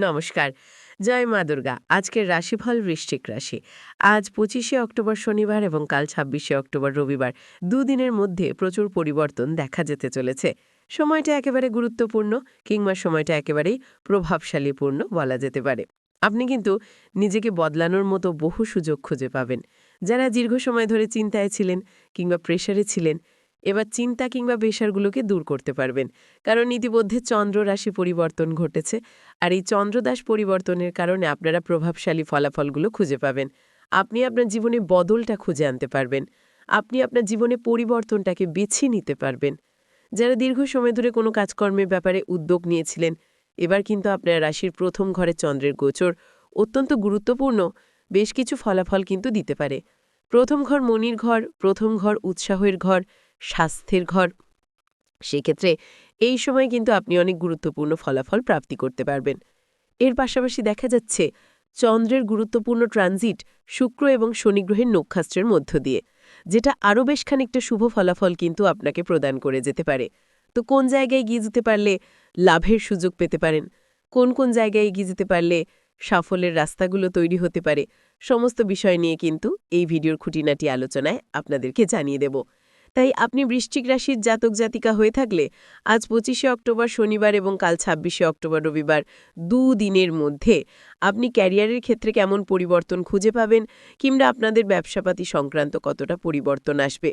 নমস্কার। জয় মা দুর্গা। আজকের রাশিফল বৃশ্চিক রাশি। আজ পঁচিশে অক্টোবর শনিবার এবং কাল ছাব্বিশে অক্টোবর রবিবার। দুদিনের মধ্যে প্রচুর পরিবর্তন দেখা যেতে চলেছে। সময়টা একেবারে গুরুত্বপূর্ণ কিংবা সময়টা একেবারেই প্রভাবশালীপূর্ণ বলা যেতে পারে। আপনি কিন্তু নিজেকে বদলানোর মতো বহু সুযোগ খুঁজে পাবেন। যারা দীর্ঘ সময় ধরে চিন্তায় ছিলেন কিংবা প্রেশারে ছিলেন এবার চিন্তা কিংবা প্রেশারগুলোকে দূর করতে পারবেন। কারণ ইতিমধ্যে চন্দ্র রাশি পরিবর্তন ঘটেছে, আর এই চন্দ্রদাস পরিবর্তনের কারণে আপনারা প্রভাবশালী ফলাফলগুলো খুঁজে পাবেন। আপনি আপনার জীবনে বদলটা খুঁজে আনতে পারবেন। আপনি আপনার জীবনে পরিবর্তনটাকে বেছে নিতে পারবেন। যারা দীর্ঘ সময় ধরে কোনো কাজকর্মের ব্যাপারে উদ্যোগ নিয়েছিলেন, এবার কিন্তু আপনার রাশির প্রথম ঘরে চন্দ্রের গোচর অত্যন্ত গুরুত্বপূর্ণ। বেশ কিছু ফলাফল কিন্তু দিতে পারে। প্রথম ঘর মনির ঘর, প্রথম ঘর উৎসাহের ঘর স্বাস্থ্যের ঘর। সেক্ষেত্রে এই সময় কিন্তু আপনি অনেক গুরুত্বপূর্ণ ফলাফল প্রাপ্তি করতে পারবেন। এর পাশাপাশি দেখা যাচ্ছে, চন্দ্রের গুরুত্বপূর্ণ ট্রানজিট শুক্র এবং শনি গ্রহের নক্ষত্রের মধ্য দিয়ে, যেটা আরও বেশ খানিকটা শুভ ফলাফল কিন্তু আপনাকে প্রদান করে যেতে পারে। তো কোন জায়গায় গিয়ে যেতে পারলে লাভের সুযোগ পেতে পারেন? কোন কোন জায়গায় এগিয়ে যেতে পারলে সাফল্যের রাস্তাগুলো তৈরি হতে পারে? সমস্ত বিষয় নিয়ে কিন্তু এই ভিডিওর খুঁটিনাটি আলোচনায় আপনাদেরকে জানিয়ে দেব। তাই আপনি বৃশ্চিক রাশির জাতক জাতিকা হয়ে থাকলে আজ পঁচিশে অক্টোবর শনিবার এবং কাল ছাব্বিশে অক্টোবর রবিবার দুদিনের মধ্যে আপনি ক্যারিয়ারের ক্ষেত্রে কেমন পরিবর্তন খুঁজে পাবেন কিংবা আপনাদের ব্যবসাপাতি সংক্রান্ত কতটা পরিবর্তন আসবে,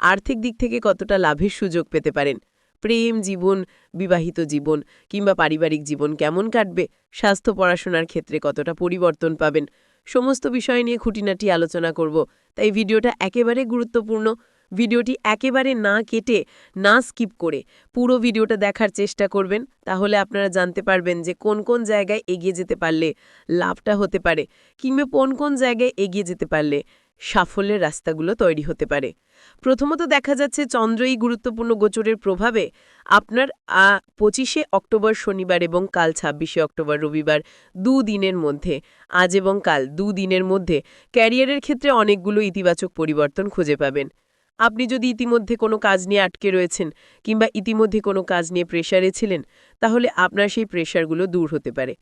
আর্থিক দিক থেকে কতটা লাভের সুযোগ পেতে পারেন, প্রেম জীবন, বিবাহিত জীবন কিংবা পারিবারিক জীবন কেমন কাটবে, স্বাস্থ্য পড়াশোনার ক্ষেত্রে কতটা পরিবর্তন পাবেন, সমস্ত বিষয় নিয়ে খুঁটিনাটি আলোচনা করব, তাই ভিডিওটা একেবারে গুরুত্বপূর্ণ। ভিডিওটি একেবারে না কেটে, না স্কিপ করে পুরো ভিডিওটা দেখার চেষ্টা করবেন। তাহলে আপনারা জানতে পারবেন যে কোন কোন জায়গায় এগিয়ে যেতে পারলে লাভটা হতে পারে কিংবা কোন কোন জায়গায় এগিয়ে যেতে পারলে সাফল্যের রাস্তাগুলো তৈরি হতে পারে। প্রথমত দেখা যাচ্ছে চন্দ্রই গুরুত্বপূর্ণ গোচরের প্রভাবে আপনার পঁচিশে অক্টোবর শনিবার এবং কাল ছাব্বিশে অক্টোবর রবিবার দুদিনের মধ্যে, আজ এবং কাল দুদিনের মধ্যে ক্যারিয়ারের ক্ষেত্রে অনেকগুলো ইতিবাচক পরিবর্তন খুঁজে পাবেন। আপনি যদি ইতিমধ্যে কোনো কাজ নিয়ে আটকে রয়েছেন কিংবা ইতিমধ্যে কোনো কাজ নিয়ে প্রেশারে ছিলেন, তাহলে আপনার সেই প্রেশারগুলো দূর হতে পারে।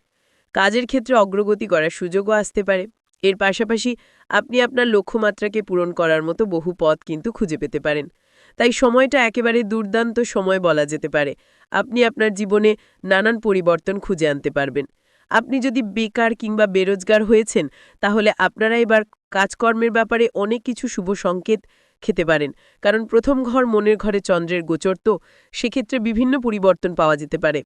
কাজের ক্ষেত্রে অগ্রগতি করার সুযোগও আসতে পারে। এর পাশাপাশি আপনি আপনার লক্ষ্যমাত্রাকে পূরণ করার মতো বহু পথ কিন্তু খুঁজে পেতে পারেন। তাই সময়টা একেবারে দুর্দান্ত সময় বলা যেতে পারে। আপনি আপনার জীবনে নানান পরিবর্তন খুঁজে আনতে পারবেন। আপনি যদি বেকার কিংবা বেরোজগার হয়েছেন, তাহলে আপনারা এবার কাজকর্মের ব্যাপারে অনেক কিছু শুভ সংকেত খেতে পারেন। কারণ প্রথম ঘর মনের ঘরে চন্দ্রের গোচর তো, সেক্ষেত্রে বিভিন্ন পরিবর্তন পাওয়া যেতে পারে।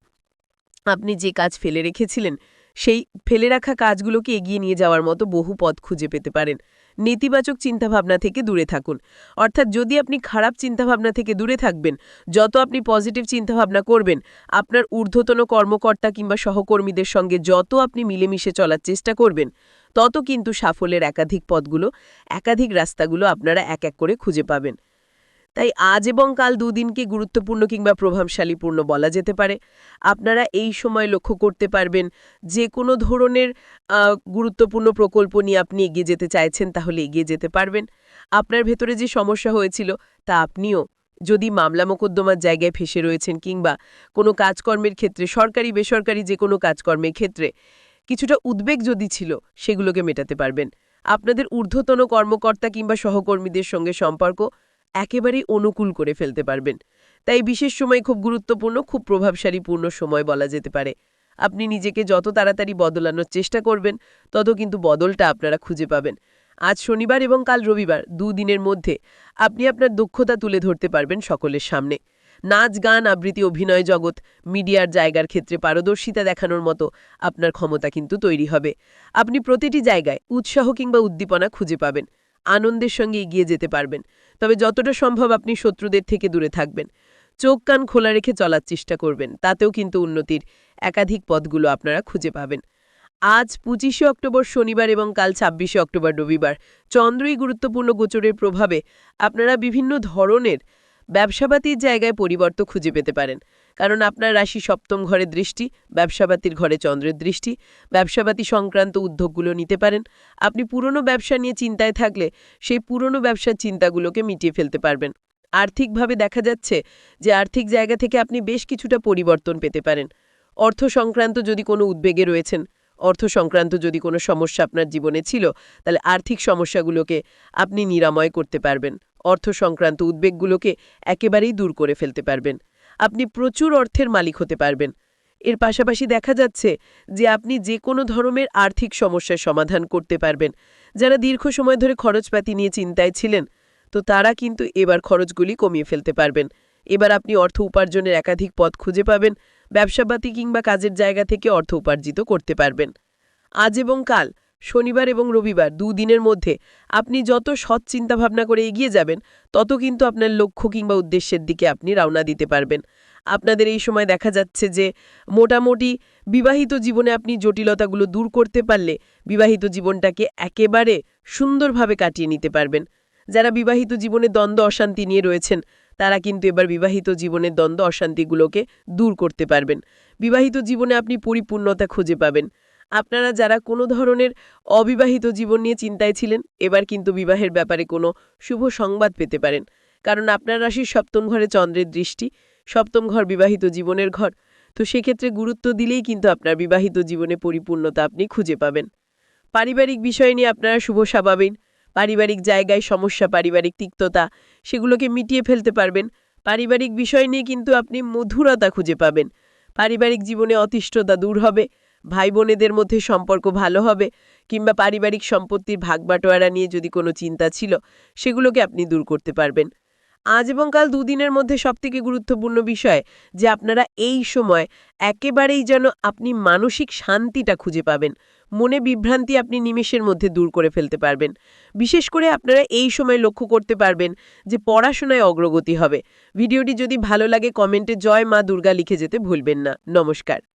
আপনি যে কাজ ফেলে রেখেছিলেন, সেই ফেলে রাখা কাজগুলোকে এগিয়ে নিয়ে যাওয়ার মতো বহু পথ খুঁজে পেতে পারেন। নেতিবাচক চিন্তাভাবনা থেকে দূরে থাকুন। অর্থাৎ যদি আপনি খারাপ চিন্তাভাবনা থেকে দূরে থাকবেন, যত আপনি পজিটিভ চিন্তাভাবনা করবেন, আপনার ঊর্ধ্বতন কর্মকর্তা কিংবা সহকর্মীদের সঙ্গে যত আপনি মিলেমিশে চলার চেষ্টা করবেন তত কিন্তু সাফল্যের একাধিক পথগুলো, একাধিক রাস্তাগুলো আপনারা এক এক করে খুঁজে পাবেন। তাই আজ এবং কাল দুদিনকে গুরুত্বপূর্ণ কিংবা প্রভাবশালীপূর্ণ বলা যেতে পারে। আপনারা এই সময় লক্ষ্য করতে পারবেন যে কোনো ধরনের গুরুত্বপূর্ণ প্রকল্প নিয়ে আপনি এগিয়ে যেতে চাইছেন তাহলে এগিয়ে যেতে পারবেন। আপনার ভেতরে যে সমস্যা হয়েছিল, তা আপনিও যদি মামলা মোকদ্দমার জায়গায় ফেসে রয়েছেন কিংবা কোনো কাজকর্মের ক্ষেত্রে সরকারি বেসরকারি যে কোনো কাজকর্মের ক্ষেত্রে কিছুটা উদ্বেগ যদি ছিল, সেগুলোকে মেটাতে পারবেন। আপনাদের ঊর্ধ্বতন কর্মকর্তা কিংবা সহকর্মীদের সঙ্গে সম্পর্ক একেবারেই অনুকূল করে ফেলতে পারবেন। তাই বিশেষ সময় খুব গুরুত্বপূর্ণ, খুব প্রভাবশালীপূর্ণ সময় বলা যেতে পারে। আপনি নিজেকে যত তাড়াতাড়ি বদলানোর চেষ্টা করবেন, তত কিন্তু বদলটা আপনারা খুঁজে পাবেন। আজ শনিবার এবং কাল রবিবার, দুদিনের মধ্যে আপনি আপনার দক্ষতা তুলে ধরতে পারবেন সকলের সামনে। নাচ, গান, আবৃত্তি, অভিনয় জগৎ, মিডিয়ার জায়গার ক্ষেত্রে পারদর্শিতা দেখানোর মতো আপনার ক্ষমতা কিন্তু তৈরি হবে। আপনি প্রতিটি জায়গায় উৎসাহ কিংবা উদ্দীপনা খুঁজে পাবেন, আনন্দের সঙ্গে এগিয়ে যেতে পারবেন। তবে যতটা সম্ভব আপনি শত্রুদের থেকে দূরে থাকবেন। চোখ, কান খোলা রেখে চলার চেষ্টা করবেন, তাতেও কিন্তু উন্নতির একাধিক পথগুলো আপনারা খুঁজে পাবেন। আজ পঁচিশে অক্টোবর শনিবার এবং কাল ছাব্বিশে অক্টোবর রবিবার চন্দ্রই গুরুত্বপূর্ণ গোচরের প্রভাবে আপনারা বিভিন্ন ধরনের ব্যবসাপাতির জায়গায় পরিবর্তন খুঁজে পেতে পারেন। কারণ আপনার রাশি সপ্তম ঘরে দৃষ্টি, ব্যবসাপাতির ঘরে চন্দ্রের দৃষ্টি, ব্যবসাপাতি সংক্রান্ত উদ্যোগগুলো নিতে পারেন। আপনি পুরনো ব্যবসা নিয়ে চিন্তায় থাকলে সেই পুরনো ব্যবসার চিন্তাগুলোকে মিটিয়ে ফেলতে পারবেন। আর্থিকভাবে দেখা যাচ্ছে যে আর্থিক জায়গা থেকে আপনি বেশ কিছুটা পরিবর্তন পেতে পারেন। অর্থ সংক্রান্ত যদি কোনো উদ্বেগে রয়েছেন, অর্থ সংক্রান্ত যদি কোনো সমস্যা আপনার জীবনে ছিল, তাহলে আর্থিক সমস্যাগুলোকে আপনি নিরাময় করতে পারবেন। অর্থ সংক্রান্ত উদ্বেগগুলোকে একেবারেই দূর করে ফেলতে পারবেন। আপনি প্রচুর অর্থের মালিক হতে পারবেন। এর পাশাপাশি দেখা যাচ্ছে যে আপনি যে কোনো ধরনের আর্থিক সমস্যার সমাধান করতে পারবেন। যারা দীর্ঘ সময় ধরে খরচপাতি নিয়ে চিন্তায় ছিলেন, তো তারা কিন্তু এবার খরচগুলি কমিয়ে ফেলতে পারবেন। এবার আপনি অর্থ উপার্জনের একাধিক পথ খুঁজে পাবেন। ব্যবসাপাতি কিংবা কাজের জায়গা থেকে অর্থ উপার্জিত করতে পারবেন। আজ এবং কাল শনিবার এবং রবিবার দুদিনের মধ্যে আপনি যত সৎ চিন্তাভাবনা করে এগিয়ে যাবেন, তত কিন্তু আপনার লক্ষ্য কিংবা উদ্দেশ্যের দিকে আপনি রওনা দিতে পারবেন। আপনাদের এই সময় দেখা যাচ্ছে যে মোটামুটি বিবাহিত জীবনে আপনি জটিলতাগুলো দূর করতে পারলে বিবাহিত জীবনটাকে একেবারে সুন্দরভাবে কাটিয়ে নিতে পারবেন। যারা বিবাহিত জীবনে দ্বন্দ্ব, অশান্তি নিয়ে রয়েছেন, তারা কিন্তু এবার বিবাহিত জীবনের দ্বন্দ্ব, অশান্তিগুলোকে দূর করতে পারবেন। বিবাহিত জীবনে আপনি পরিপূর্ণতা খুঁজে পাবেন। আপনারা যারা কোনো ধরনের অবিবাহিত জীবন নিয়ে চিন্তায় ছিলেন, এবার কিন্তু বিবাহের ব্যাপারে কোনো শুভ সংবাদ পেতে পারেন। কারণ আপনার রাশির সপ্তম ঘরে চন্দ্রের দৃষ্টি, সপ্তম ঘর বিবাহিত জীবনের ঘর। তো সেক্ষেত্রে গুরুত্ব দিলেই কিন্তু আপনার বিবাহিত জীবনে পরিপূর্ণতা আপনি খুঁজে পাবেন। পারিবারিক বিষয় নিয়ে আপনারা শুভ স্বাভাবিক পারিবারিক জায়গায় সমস্যা, পারিবারিক তিক্ততা, সেগুলোকে মিটিয়ে ফেলতে পারবেন। পারিবারিক বিষয় নিয়ে কিন্তু আপনি মধুরতা খুঁজে পাবেন। পারিবারিক জীবনে অতিষ্ঠতা দূর হবে। ভাই বোনেদের মধ্যে সম্পর্ক ভালো হবে কিংবা পারিবারিক সম্পত্তির ভাগবাটোয়ারা নিয়ে যদি কোনো চিন্তা ছিল, সেগুলোকে আপনি দূর করতে পারবেন। আজ এবং কাল দুদিনের মধ্যে সবথেকে গুরুত্বপূর্ণ বিষয় যে আপনারা এই সময় একেবারেই যেন আপনি মানসিক শান্তিটা খুঁজে পাবেন। মনে বিভ্রান্তি আপনি নিমেষের মধ্যে দূর করে ফেলতে পারবেন। বিশেষ করে আপনারা এই সময় লক্ষ্য করতে পারবেন যে পড়াশোনায় অগ্রগতি হবে। ভিডিওটি যদি ভালো লাগে, কমেন্টে জয় মা দুর্গা লিখে যেতে ভুলবেন না। নমস্কার।